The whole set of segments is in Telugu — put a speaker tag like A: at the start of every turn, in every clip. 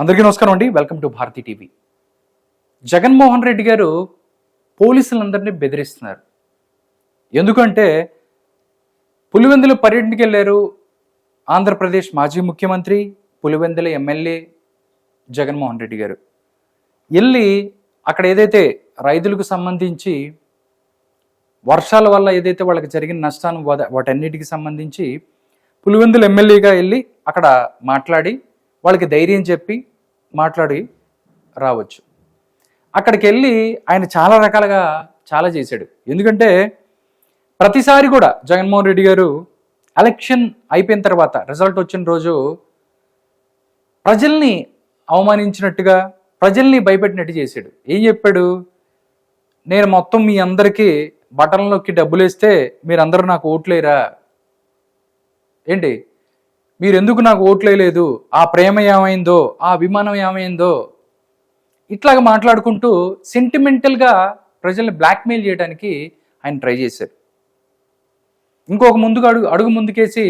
A: అందరికీ నమస్కారం అండి. Welcome to Bharathi TV. Jaganmohan Reddy గారు పోలీసులందరినీ బెదిరిస్తున్నారు. ఎందుకంటే పులివెందుల పర్యటనకి వెళ్ళారు ఆంధ్రప్రదేశ్ మాజీ ముఖ్యమంత్రి పులివెందుల ఎమ్మెల్యే జగన్మోహన్ రెడ్డి గారు. వెళ్ళి అక్కడ ఏదైతే రైతులకు సంబంధించి వర్షాల వల్ల ఏదైతే వాళ్ళకి జరిగిన నష్టాన్ని వాటన్నిటికి సంబంధించి పులివెందుల ఎమ్మెల్యేగా వెళ్ళి అక్కడ మాట్లాడి వాళ్ళకి ధైర్యం చెప్పి మాట్లాడి రావచ్చు. అక్కడికి వెళ్ళి ఆయన చాలా రకాలుగా చాలా చేశాడు. ఎందుకంటే ప్రతిసారి కూడా జగన్మోహన్ రెడ్డి గారు ఎలక్షన్ అయిపోయిన తర్వాత రిజల్ట్ వచ్చిన రోజు ప్రజల్ని అవమానించినట్టుగా ప్రజల్ని భయపెట్టినట్టు చేశాడు. ఏం చెప్పాడు? నేను మొత్తం మీ అందరికీ బటన్లోకి డబ్బులు వేస్తే మీరందరూ నాకు ఓట్లేరా? ఏంటి? మీరు ఎందుకు నాకు ఓట్లు ఆ ప్రేమ ఏమైందో ఆ అభిమానం ఏమైందో? ఇట్లాగ మాట్లాడుకుంటూ సెంటిమెంటల్గా ప్రజల్ని బ్లాక్మెయిల్ చేయడానికి ఆయన ట్రై చేశారు. ఇంకొక ముందుకు అడుగు అడుగు ముందుకేసి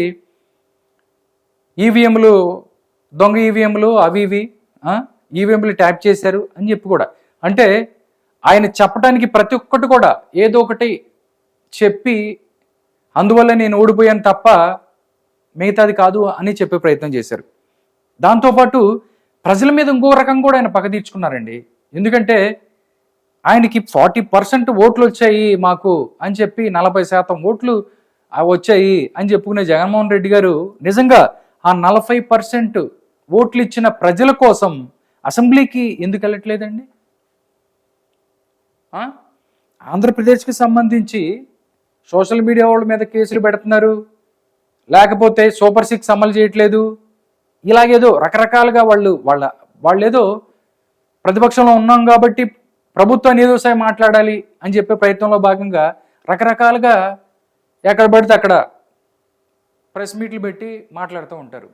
A: ఈవీఎంలు దొంగ ఈవీఎంలు అవి ఇవి ఈవీఎంలు ట్యాప్ చేశారు అని చెప్పి కూడా. అంటే ఆయన చెప్పడానికి ప్రతి ఒక్కటి కూడా ఏదో ఒకటి చెప్పి అందువల్ల నేను ఓడిపోయాను తప్ప మిగతాది కాదు అని చెప్పే ప్రయత్నం చేశారు. దాంతోపాటు ప్రజల మీద ఇంకో రకం కూడా ఆయన పగ తీర్చుకున్నారండి. ఎందుకంటే ఆయనకి ఫార్టీ పర్సెంట్ ఓట్లు వచ్చాయి మాకు అని చెప్పి నలభై శాతం ఓట్లు వచ్చాయి అని చెప్పుకునే జగన్మోహన్ రెడ్డి గారు నిజంగా ఆ నలభై పర్సెంట్ ఓట్లు ఇచ్చిన ప్రజల కోసం అసెంబ్లీకి ఎందుకు వెళ్ళట్లేదండి? ఆంధ్రప్రదేశ్కి సంబంధించి సోషల్ మీడియా వాళ్ళ మీద కేసులు పెడుతున్నారు. లేకపోతే సూపర్ సిక్స్ అమలు చేయట్లేదు. ఇలాగేదో రకరకాలుగా వాళ్ళు వాళ్ళ వాళ్ళేదో ప్రతిపక్షంలో ఉన్నాం కాబట్టి ప్రభుత్వాన్ని ఏదో సాయి మాట్లాడాలి అని చెప్పే ప్రయత్నంలో భాగంగా రకరకాలుగా ఎక్కడ పడితే అక్కడ ప్రెస్ మీట్లు పెట్టి మాట్లాడుతూ ఉంటారు.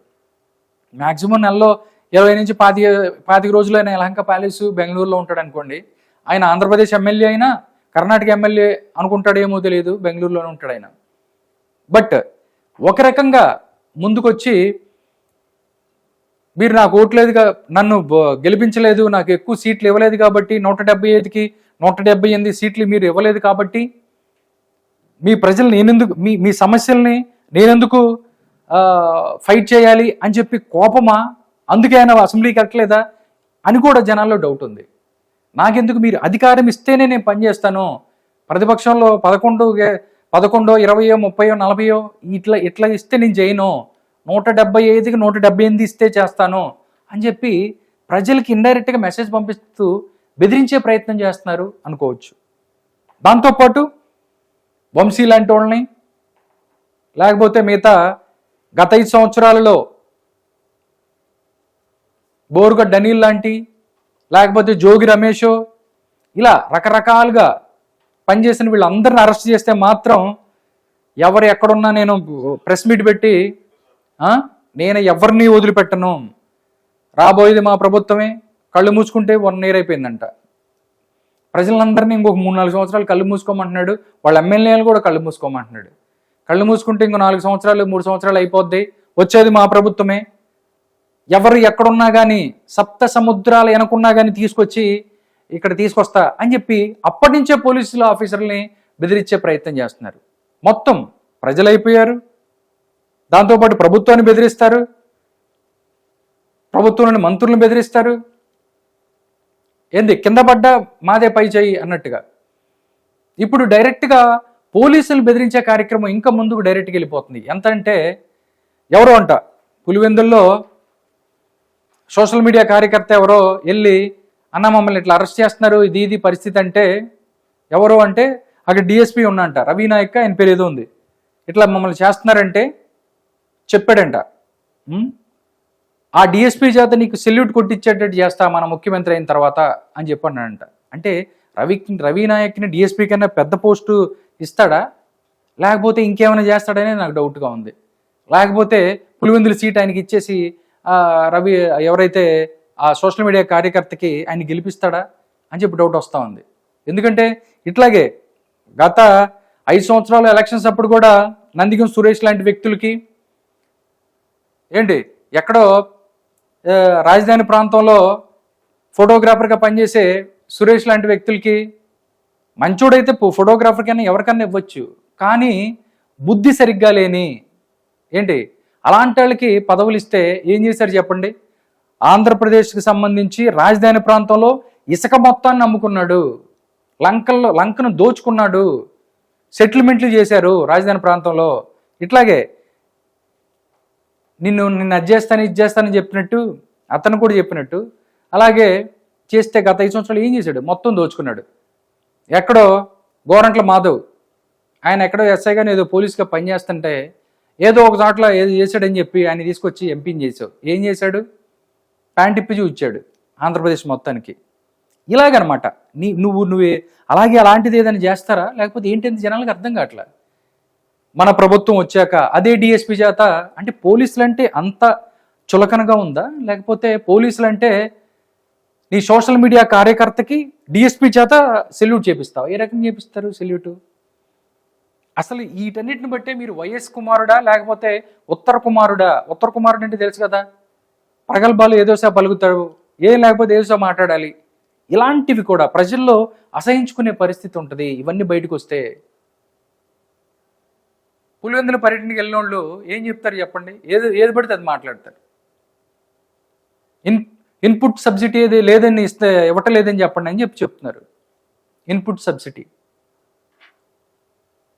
A: మ్యాక్సిమం నెలలో ఇరవై నుంచి పాతి పాతిక రోజులు ఆయన యలహంక ప్యాలెస్ బెంగళూరులో ఉంటాడు అనుకోండి. ఆయన ఆంధ్రప్రదేశ్ ఎమ్మెల్యే అయినా కర్ణాటక ఎమ్మెల్యే అనుకుంటాడేమో తెలియదు బెంగళూరులోనే ఉంటాడు ఆయన. బట్ ఒక రకంగా ముందుకొచ్చి మీరు నాకు ఓట్లేదుగా నన్ను గెలిపించలేదు నాకు ఎక్కువ సీట్లు ఇవ్వలేదు కాబట్టి నూట డెబ్బై ఐదుకి నూట డెబ్బై ఎనిమిది సీట్లు మీరు ఇవ్వలేదు కాబట్టి మీ ప్రజలు నేనెందుకు మీ మీ సమస్యల్ని నేనెందుకు ఫైట్ చేయాలి అని చెప్పి కోపమా? అందుకే ఆయన అసెంబ్లీకి వెళ్ళట్లేదా? అని కూడా జనాల్లో డౌట్ ఉంది. నాకెందుకు మీరు అధికారం ఇస్తేనే నేను పనిచేస్తాను ప్రతిపక్షంలో పదకొండు పదకొండో ఇరవయో ముప్పయో నలభయో ఇట్లా ఇట్లా ఇస్తే నేను చేయను. నూట డెబ్బై ఐదుకి నూట డెబ్బై ఎనిమిది ఇస్తే చేస్తాను అని చెప్పి ప్రజలకి ఇండైరెక్ట్గా మెసేజ్ పంపిస్తూ బెదిరించే ప్రయత్నం చేస్తున్నారు అనుకోవచ్చు. దాంతోపాటు వంశీ లాంటి వాళ్ళని లేకపోతే మిగతా గత ఐదు సంవత్సరాలలో బోరుగడ్డ అనిల్ లాంటి లేకపోతే జోగి రమేష్ ఇలా రకరకాలుగా పనిచేసిన వీళ్ళందరిని అరెస్ట్ చేస్తే మాత్రం ఎవరు ఎక్కడున్నా నేను ప్రెస్ మీట్ పెట్టి నేను ఎవరిని వదిలిపెట్టను. రాబోయేది మా ప్రభుత్వమే. కళ్ళు మూసుకుంటే వన్ ఇయర్ అయిపోయిందంట. ప్రజలందరినీ ఇంకొక మూడు నాలుగు సంవత్సరాలు కళ్ళు మూసుకోమంటున్నాడు. వాళ్ళ ఎమ్మెల్యేలు కూడా కళ్ళు మూసుకోమంటున్నాడు. కళ్ళు మూసుకుంటే ఇంకో నాలుగు సంవత్సరాలు మూడు సంవత్సరాలు అయిపోద్ది. వచ్చేది మా ప్రభుత్వమే. ఎవరు ఎక్కడున్నా కానీ సప్త సముద్రాలు వెనకున్నా కానీ తీసుకొచ్చి ఇక్కడ తీసుకొస్తా అని చెప్పి అప్పటి నుంచే పోలీసుల ఆఫీసర్ని బెదిరించే ప్రయత్నం చేస్తున్నారు. మొత్తం ప్రజలైపోయారు. దాంతోపాటు ప్రభుత్వాన్ని బెదిరిస్తారు. ప్రభుత్వంలోని మంత్రులను బెదిరిస్తారు. ఏంది కింద పడ్డ మాదే పై చేయి అన్నట్టుగా. ఇప్పుడు డైరెక్ట్గా పోలీసులు బెదిరించే కార్యక్రమం ఇంకా ముందుకు డైరెక్ట్గా వెళ్ళిపోతుంది. ఎంత అంటే ఎవరో అంట పులివెందుల్లో సోషల్ మీడియా కార్యకర్త ఎవరో వెళ్ళి అన్న మమ్మల్ని ఇట్లా అరెస్ట్ చేస్తున్నారు ఇది ఇది పరిస్థితి అంటే ఎవరో అంటే అక్కడ డిఎస్పీ ఉన్నంట రవి నాయక్ ఆయన పేరు ఏదో ఉంది. ఇట్లా మమ్మల్ని చేస్తున్నారంటే చెప్పాడంట. ఆ డిఎస్పీ చేత నీకు సెల్యూట్ కొట్టించేటట్టు చేస్తా మన ముఖ్యమంత్రి అయిన తర్వాత అని చెప్పన్నాడంట. అంటే రవి రవి నాయక్ని డిఎస్పీ కన్నా పెద్ద పోస్టు ఇస్తాడా? లేకపోతే ఇంకేమైనా చేస్తాడనే నాకు డౌట్గా ఉంది. లేకపోతే పులివెందుల సీట్ ఆయనకి ఇచ్చేసి రవి ఎవరైతే ఆ సోషల్ మీడియా కార్యకర్తకి ఆయన గెలిపిస్తాడా అని చెప్పి డౌట్ వస్తూ ఉంది. ఎందుకంటే ఇట్లాగే గత ఐదు సంవత్సరాల ఎలక్షన్స్ అప్పుడు కూడా నందిగం సురేష్ లాంటి వ్యక్తులకి ఏంటి ఎక్కడో రాజధాని ప్రాంతంలో ఫోటోగ్రాఫర్గా పనిచేసే సురేష్ లాంటి వ్యక్తులకి మంచోడైతే ఫో- ఫోటోగ్రాఫర్ కన్నా ఎవరికన్నా ఇవ్వచ్చు. కానీ బుద్ధి సరిగ్గా లేని ఏంటి అలాంటి వాళ్ళకి పదవులు ఇస్తే ఏం చేశారు చెప్పండి? ఆంధ్రప్రదేశ్కి సంబంధించి రాజధాని ప్రాంతంలో ఇసుక మొత్తాన్ని అమ్ముకున్నాడు లంకల్లో లంకను దోచుకున్నాడు. సెటిల్మెంట్లు చేశారు రాజధాని ప్రాంతంలో. ఇట్లాగే నిన్ను నిన్ను అది చేస్తాను ఇది చేస్తానని చెప్పినట్టు అతను కూడా చెప్పినట్టు అలాగే చేస్తే గత ఐదు సంవత్సరాలు ఏం చేశాడు? మొత్తం దోచుకున్నాడు. ఎక్కడో గోరంట్ల మాధవ్ ఆయన ఎక్కడో ఎస్ఐగానే ఏదో పోలీస్గా పనిచేస్తుంటే ఏదో ఒక చోట్ల ఏదో చేశాడని చెప్పి ఆయన తీసుకొచ్చి ఎంపీని చేసావు ఏం చేశాడు? ప్యాంట్ ఇప్పి చూచాడు ఆంధ్రప్రదేశ్ మొత్తానికి. ఇలాగనమాట. నీ నువ్వు నువ్వే అలాగే అలాంటిది ఏదైనా చేస్తారా? లేకపోతే ఏంటంటే జనాలకు అర్థం కావట్లా? మన ప్రభుత్వం వచ్చాక అదే డిఎస్పీ చేత అంటే పోలీసులు అంటే అంత చులకనగా ఉందా? లేకపోతే పోలీసులు అంటే నీ సోషల్ మీడియా కార్యకర్తకి డిఎస్పీ చేత సెల్యూట్ చేపిస్తావు? ఏ రకంగా చేపిస్తారు సెల్యూట్? అసలు వీటన్నిటిని బట్టే మీరు వైఎస్ కుమారుడా? లేకపోతే ఉత్తర కుమారుడా? ఉత్తర కుమారుడు అంటే తెలుసు కదా. ప్రగల్భాలు ఏదోసా పలుకుతాడు ఏం లేకపోతే ఏదోసా మాట్లాడాలి. ఇలాంటివి కూడా ప్రజల్లో అసహించుకునే పరిస్థితి ఉంటుంది. ఇవన్నీ బయటకు వస్తే పులివెందుల పర్యటనకి వెళ్ళిన వాళ్ళు ఏం చెప్తారు చెప్పండి? ఏది ఏది పడితే అది మాట్లాడతారు. ఇన్ ఇన్పుట్ సబ్సిడీ ఏది లేదని ఇస్తే ఇవ్వటలేదని చెప్పండి అని చెప్పి చెప్తున్నారు. Input subsidy.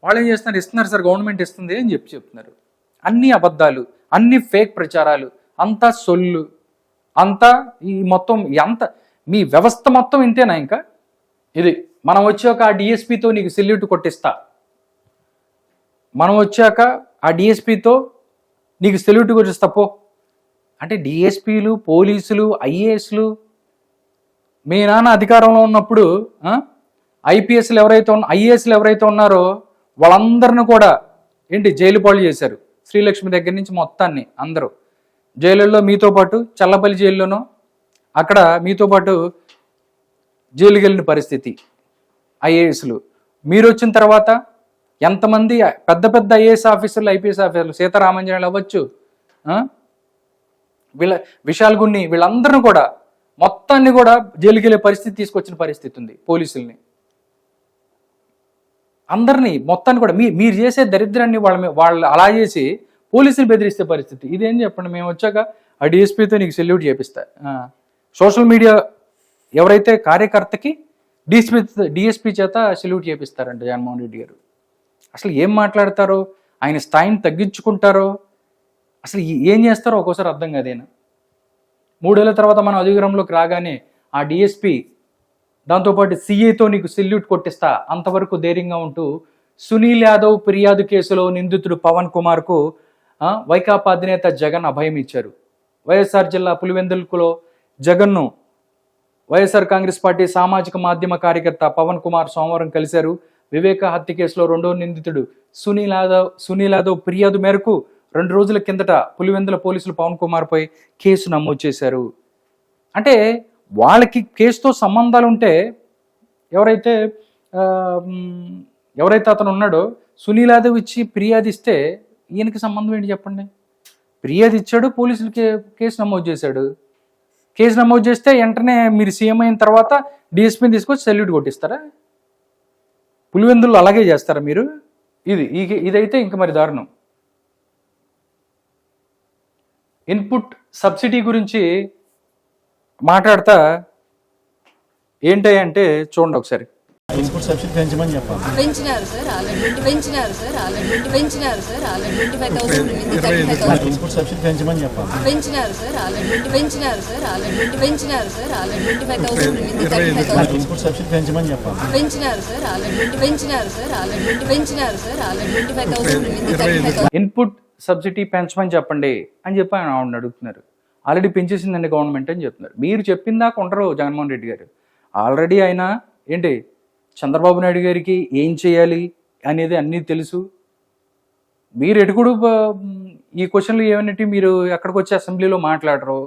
A: వాళ్ళు ఏం చేస్తున్నారు? ఇస్తున్నారు సార్ గవర్నమెంట్ ఇస్తుంది అని చెప్పి చెప్తున్నారు. అన్ని అబద్ధాలు అన్ని ఫేక్ ప్రచారాలు అంతా సొల్లు అంతా ఈ మొత్తం ఎంత మీ వ్యవస్థ మొత్తం ఇంతేనా ఇంకా? ఇది మనం వచ్చాక ఆ డిఎస్పితో నీకు సెల్యూట్ కొట్టిస్తా. మనం వచ్చాక ఆ డిఎస్పితో నీకు సెల్యూట్ కొట్టిస్తా పో. అంటే డిఎస్పీలు పోలీసులు ఐఏఎస్లు మీ నాన్న అధికారంలో ఉన్నప్పుడు ఐపీఎస్లు ఎవరైతే ఉన్న ఐఏఎస్లు ఎవరైతే ఉన్నారో వాళ్ళందరిని కూడా ఏంటి జైలు పాలు చేశారు. శ్రీలక్ష్మి దగ్గర నుంచి మొత్తాన్ని అందరూ. జైలుల్లో మీతో పాటు చల్లపల్లి జైల్లోనో అక్కడ మీతో పాటు జైలుకి వెళ్ళిన పరిస్థితి ఐఏఎస్లు. మీరు వచ్చిన తర్వాత ఎంతమంది పెద్ద పెద్ద ఐఏఎస్ ఆఫీసర్లు ఐపీఎస్ ఆఫీసర్లు సీతారామంజనాలు అవ్వచ్చు వీళ్ళ విశాల్ గుణ్ణి వీళ్ళందరిని కూడా మొత్తాన్ని కూడా జైలుకి వెళ్ళే పరిస్థితి తీసుకొచ్చిన పరిస్థితి ఉంది పోలీసుల్ని. అందరినీ మొత్తాన్ని కూడా మీ మీరు చేసే దరిద్రాన్ని వాళ్ళ వాళ్ళు అలా చేసి పోలీసులు బెదిరిస్తే పరిస్థితి. ఇదేం చెప్పండి? మేము వచ్చాక ఆ డిఎస్పీతో నీకు సెల్యూట్ చేపిస్తా. సోషల్ మీడియా ఎవరైతే కార్యకర్తకి డిఎస్పీ డిఎస్పీ చేత సెల్యూట్ చేపిస్తారంట జగన్మోహన్ రెడ్డి గారు. అసలు ఏం మాట్లాడతారో? ఆయన స్థాయిని తగ్గించుకుంటారో? అసలు ఏం చేస్తారో ఒక్కోసారి అర్థం కాదేనా మూడేళ్ళ తర్వాత మనం అధికారంలోకి రాగానే ఆ డిఎస్పీ దాంతోపాటు సిఏతో నీకు సెల్యూట్ కొట్టిస్తా. అంతవరకు ధైర్యంగా ఉంటూ సునీల్ యాదవ్ ఫిర్యాదు కేసులో నిందితుడు పవన్ కుమార్కు వైకాపా అధినేత జగన్ అభయం ఇచ్చారు. వైఎస్ఆర్ జిల్లా పులివెందులకులో జగన్ను వైఎస్ఆర్ కాంగ్రెస్ పార్టీ సామాజిక మాధ్యమ కార్యకర్త పవన్ కుమార్ సోమవారం కలిశారు. వివేక హత్య కేసులో రెండో నిందితుడు సునీల్ యాదవ్ సునీల్ యాదవ్ ఫిర్యాదు మేరకు రెండు రోజుల కిందట పులివెందుల పోలీసులు పవన్ కుమార్పై కేసు నమోదు చేశారు. అంటే వాళ్ళకి కేసుతో సంబంధాలు ఉంటే ఎవరైతే ఎవరైతే అతను ఉన్నాడో సునీల్ యాదవ్ ఇచ్చి ఫిర్యాదు ఇస్తే ఈయనకి సంబంధం ఏంటి చెప్పండి? ఫిర్యాదు ఇచ్చాడు పోలీసులకి కేసు నమోదు చేశాడు. కేసు నమోదు చేస్తే వెంటనే మీరు సీఎం అయిన తర్వాత డిఎస్పీని తీసుకొచ్చి సెల్యూట్ కొట్టిస్తారా? పులివెందులు అలాగే చేస్తారా మీరు? ఇది ఇదైతే ఇంక మరి దారుణం. ఇన్పుట్ సబ్సిడీ గురించి మాట్లాడతా ఏంటంటే చూడండి ఒకసారి.
B: ఇన్పుట్ సబ్సిడీ పెంచమని చెప్పాలి.
C: పెంచినారు సార్ ఆల్రెడీ పెంచినారు సార్ ఆల్రెడీ పెంచినారు sir already twenty five thousand ఉంది thirty five thousand.
B: Input subsidy పెంచమని చెప్పాలి.
C: పెంచినారు సార్ ఆల్రెడీ పెంచినారు సార్ ఆల్రెడీ పెంచినారు sir already twenty five thousand ఉంది thirty five thousand.
B: Input subsidy పెంచమని చెప్పాలి.
C: పెంచినారు సార్ ఆల్రెడీ పెంచినారు సార్ ఆల్రెడీ పెంచినారు sir already twenty five thousand ఉంది thirty five thousand.
A: Input subsidy పెంచమని చెప్పండి అని చెప్పి ఆయన ఆవిడని అడుగుతున్నారు. ఆల్రెడీ పెంచేసిందండి గవర్నమెంట్ అని చెప్తున్నారు. మీరు చెప్పిందా కొంటారు జగన్మోహన్ రెడ్డి గారు? ఆల్రెడీ ఆయన ఏంటి చంద్రబాబు నాయుడు గారికి ఏం చేయాలి అనేది అన్నీ తెలుసు. మీరు ఎటుకుడు ఈ క్వశ్చన్లు ఏమన్నట్టు మీరు ఎక్కడికి వచ్చి అసెంబ్లీలో మాట్లాడరు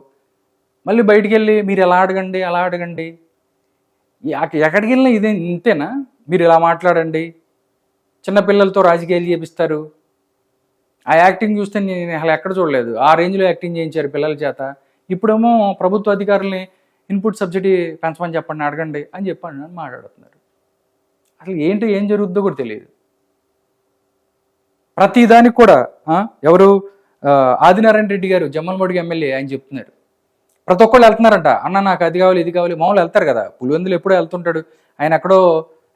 A: మళ్ళీ బయటికి వెళ్ళి మీరు ఎలా అడగండి అలా అడగండి. ఎక్కడికి వెళ్ళినా ఇదే ఇంతేనా? మీరు ఇలా మాట్లాడండి. చిన్నపిల్లలతో రాజకీయాలు చేపిస్తారు. ఆ యాక్టింగ్ చూస్తే నేను అసలు ఎక్కడ చూడలేదు. ఆ రేంజ్లో యాక్టింగ్ చేయించారు పిల్లల చేత. ఇప్పుడేమో ప్రభుత్వ అధికారుల్ని ఇన్పుట్ సబ్సిడీ పెంచమని చెప్పండి అడగండి అని చెప్పండి అని మాట్లాడుతున్నారు. అసలు ఏంటో ఏం జరుగుతుందో కూడా తెలియదు. ప్రతిదానికి కూడా ఎవరు ఆదినారాయణ రెడ్డి గారు జమ్మలమడుగు ఎమ్మెల్యే ఆయన చెప్తున్నారు. ప్రతి ఒక్కళ్ళు వెళ్తున్నారంట. అన్న నాకు అది కావాలి ఇది కావాలి. మామూలు వెళ్తారు కదా. పులివెందులు ఎప్పుడో వెళ్తుంటాడు. ఆయన ఎక్కడో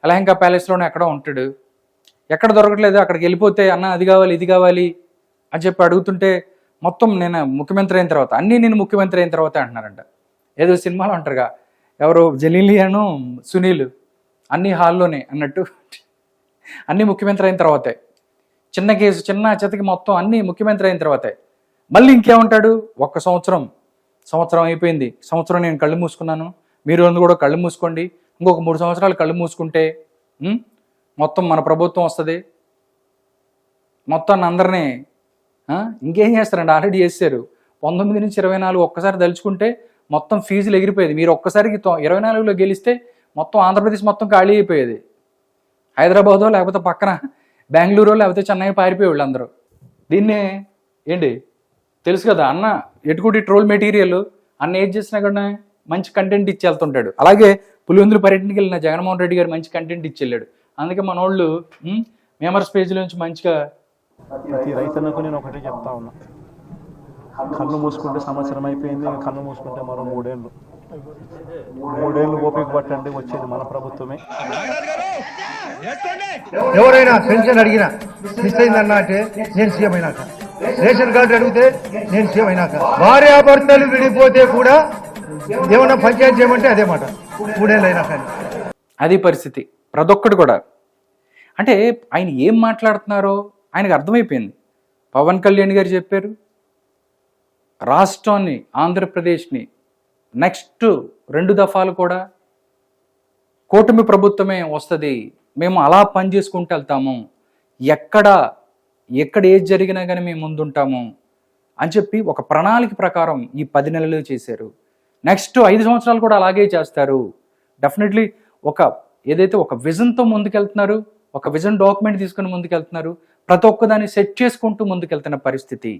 A: అలహంకా ప్యాలెస్లోనే ఎక్కడో ఉంటాడు. ఎక్కడ దొరకట్లేదు అక్కడికి వెళ్ళిపోతే అన్న అది కావాలి ఇది కావాలి అని చెప్పి అడుగుతుంటే మొత్తం నేను ముఖ్యమంత్రి అయిన తర్వాత అన్నీ నేను ముఖ్యమంత్రి అయిన తర్వాత అంటున్నారంట. ఏదో సినిమాలో అంటారుగా ఎవరు జలీలియాను సునీల్. అన్ని హాల్లోనే అన్నట్టు. అన్ని ముఖ్యమంత్రి అయిన తర్వాతే. చిన్న కేసు చిన్న చెతకి మొత్తం అన్ని ముఖ్యమంత్రి అయిన తర్వాతే. మళ్ళీ ఇంకేమంటాడు? ఒక్క సంవత్సరం. సంవత్సరం అయిపోయింది. సంవత్సరం నేను కళ్ళు మూసుకున్నాను. మీరు కూడా కళ్ళు మూసుకోండి. ఇంకొక మూడు సంవత్సరాలు కళ్ళు మూసుకుంటే మొత్తం మన ప్రభుత్వం వస్తుంది. మొత్తాన్ని అందరినీ ఇంకేం చేస్తారండి? ఆల్రెడీ చేశారు. పంతొమ్మిది నుంచి ఇరవై నాలుగు ఒక్కసారి తలుచుకుంటే మొత్తం ఫీజులు ఎగిరిపోయేది. మీరు ఒక్కసారికి ఇరవై నాలుగులో గెలిస్తే మొత్తం ఆంధ్రప్రదేశ్ మొత్తం ఖాళీ అయిపోయేది. హైదరాబాదో లేకపోతే పక్కన బెంగళూరు లేకపోతే చెన్నై పారిపోయేవాళ్ళు అందరూ దీన్నే ఏంటి? తెలుసు కదా అన్న ఎటుకుటి ట్రోల్ మెటీరియల్ అన్న ఏం చేసినా కూడా మంచి కంటెంట్ ఇచ్చి వెళ్తుంటాడు. అలాగే పులివెందులు పర్యటనకి వెళ్ళిన జగన్మోహన్ రెడ్డి గారు మంచి కంటెంట్ ఇచ్చి వెళ్ళాడు. అందుకే మన వాళ్ళు మేమర్స్ పేజ్ నుంచి మంచిగా
B: ప్రతి రైతన్నకు నేను ఒకటే చెప్తా ఉన్నా. కన్ను మూసుకుంటే సంవత్సరం అయిపోయింది ఇంకా కన్ను మూసుకుంటే మరో మూడేళ్ళు. మూడేళ్ళు ఓపిక పట్టండి వచ్చేది మన ప్రభుత్వమే.
D: ఎవరైనా పెన్షన్ అడిగినా మిస్ అయిందన్నా అంటే నేను సీఎం అయినాక. రేషన్ కార్డు అడిగితే నేను సీఎం అయినాక. భార్యాభర్తలు విడిపోతే కూడా ఏమన్నా పంచాయతీ చేయమంటే అదే మాట. మూడేళ్ళు అయినా కానీ.
A: అది పరిస్థితి. ప్రతి ఒక్కటి కూడా. అంటే ఆయన ఏం మాట్లాడుతున్నారో ఆయనకు అర్థమైపోయింది. పవన్ కళ్యాణ్ గారు చెప్పారు రాష్ట్రాన్ని ఆంధ్రప్రదేశ్ని నెక్స్ట్ రెండు దఫాలు కూడా కూటమి ప్రభుత్వమే వస్తుంది. మేము అలా పని చేసుకుంటూ వెళ్తాము. ఎక్కడ ఎక్కడ ఏది జరిగినా కానీ మేము ముందుంటాము అని చెప్పి ఒక ప్రణాళిక ప్రకారం ఈ పది నెలలు చేశారు. నెక్స్ట్ ఐదు సంవత్సరాలు కూడా అలాగే చేస్తారు. డెఫినెట్లీ ఒక ఏదైతే ఒక విజన్తో ముందుకెళ్తున్నారు ఒక విజన్ డాక్యుమెంట్ తీసుకుని ముందుకెళ్తున్నారు ప్రతి ఒక్కదాన్ని సెట్ చేసుకుంటూ ముందుకెళ్తున్న పరిస్థితి.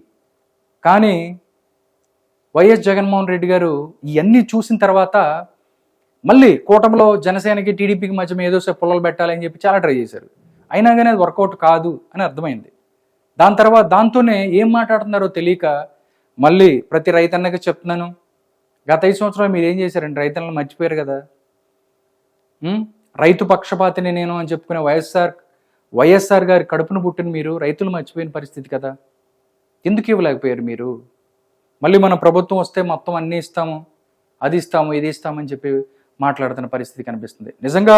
A: కానీ వైఎస్ జగన్మోహన్ రెడ్డి గారు ఇవన్నీ చూసిన తర్వాత మళ్ళీ కూటమిలో జనసేనకి టీడీపీకి మధ్య ఏదో సేపు పుల్లలు పెట్టాలని చెప్పి చాలా ట్రై చేశారు. అయినా కానీ అది వర్కౌట్ కాదు అని అర్థమైంది. దాని తర్వాత దాంతోనే ఏం మాట్లాడుతున్నారో తెలియక మళ్ళీ ప్రతి రైతన్నకి చెప్తున్నాను. గత ఐదు సంవత్సరాలు మీరు ఏం చేశారండి? రైతన్నలు మర్చిపోయారు కదా. రైతు పక్షపాతిని నేను అని చెప్పుకునే వైఎస్ఆర్ వైఎస్ఆర్ గారి కడుపును పుట్టిన మీరు రైతులు మర్చిపోయిన పరిస్థితి కదా. ఎందుకు ఇవ్వలేకపోయారు మీరు? మళ్ళీ మన ప్రభుత్వం వస్తే మొత్తం అన్నీ ఇస్తాము అది ఇస్తాము ఇది ఇస్తామని చెప్పి మాట్లాడుతున్న పరిస్థితి కనిపిస్తుంది. నిజంగా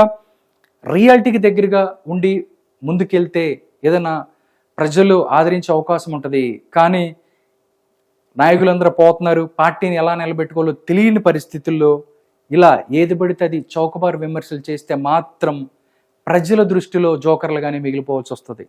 A: రియాలిటీకి దగ్గరగా ఉండి ముందుకెళ్తే ఏదైనా ప్రజలు ఆదరించే అవకాశం ఉంటుంది. కానీ నాయకులందరూ పోతున్నారు పార్టీని ఎలా నిలబెట్టుకోవాలో తెలియని పరిస్థితుల్లో ఇలా ఏది పడితే అది చౌకబారు విమర్శలు చేస్తే మాత్రం ప్రజల దృష్టిలో జోకర్లుగానే మిగిలిపోవాల్సి వస్తుంది.